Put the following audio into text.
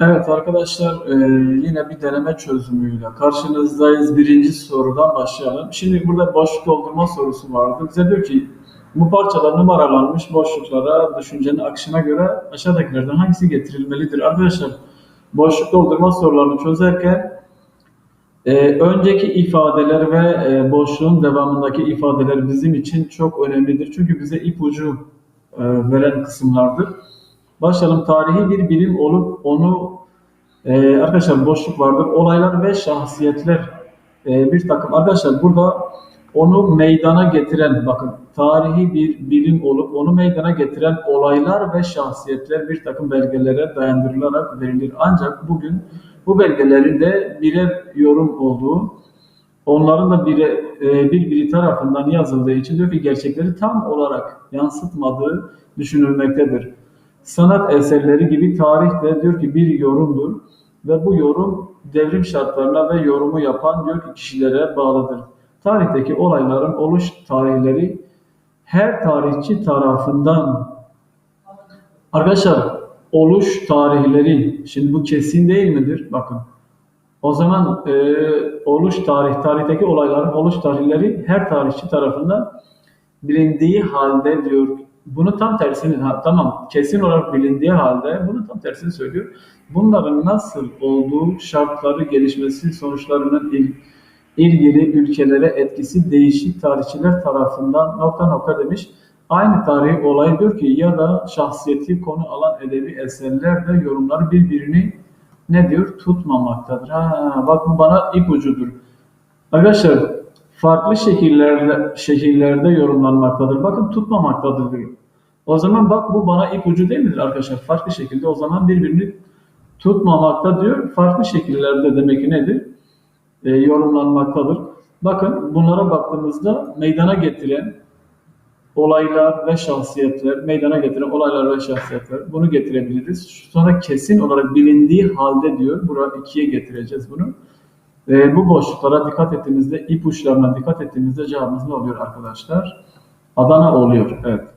Evet arkadaşlar e, yine bir deneme çözümüyle karşınızdayız. Birinci sorudan başlayalım. Şimdi burada boşluk doldurma sorusu vardı. Bize diyor ki bu parçalar numaralanmış boşluklara düşüncenin akışına göre aşağıdakilerden hangisi getirilmelidir? Arkadaşlar boşluk doldurma sorularını çözerken e, önceki ifadeler ve e, boşluğun devamındaki ifadeler bizim için çok önemlidir. Çünkü bize ipucu e, veren kısımlardır. Başlayalım. Tarihi bir bilim olup onu e, arkadaşlar boşluk vardır. Olaylar ve şahsiyetler e, bir takım. Arkadaşlar burada onu meydana getiren bakın tarihi bir bilim olup onu meydana getiren olaylar ve şahsiyetler bir takım belgelere dayandırılarak verilir. Ancak bugün bu belgelerin de birer yorum olduğu onların da biri, e, bir biri tarafından yazıldığı için diyor ki gerçekleri tam olarak yansıtmadığı düşünülmektedir. Sanat eserleri gibi tarih de diyor ki bir yorumdur ve bu yorum devrim şartlarına ve yorumu yapan diyor ki kişilere bağlıdır. Tarihteki olayların oluş tarihleri her tarihçi tarafından arkadaşlar oluş tarihleri şimdi bu kesin değil midir? Bakın. O zaman e, oluş tarih, tarihteki olayların oluş tarihleri her tarihçi tarafından bilindiği halde diyor bunu tam tersini ha, tamam kesin olarak bilindiği halde bunu tam tersini söylüyor. Bunların nasıl olduğu şartları gelişmesi sonuçlarının il, ilgili ülkelere etkisi değişik tarihçiler tarafından nokta nokta demiş. Aynı tarihi olay diyor ki ya da şahsiyeti konu alan edebi eserler de yorumları birbirini ne diyor tutmamaktadır. Ha, bak bu bana ipucudur. Arkadaşlar farklı şekillerde şekillerde yorumlanmaktadır. Bakın tutmamaktadır diyor. O zaman bak bu bana ipucu değil midir arkadaşlar? Farklı şekilde o zaman birbirini tutmamakta diyor. Farklı şekillerde demek ki nedir? E, yorumlanmaktadır. Bakın bunlara baktığımızda meydana getiren olaylar ve şahsiyetler, meydana getiren olaylar ve şahsiyetler bunu getirebiliriz. Sonra kesin olarak bilindiği halde diyor. Burada ikiye getireceğiz bunu. E, bu boşluklara dikkat ettiğimizde, ipuçlarına dikkat ettiğimizde cevabımız ne oluyor arkadaşlar? Adana oluyor. Evet.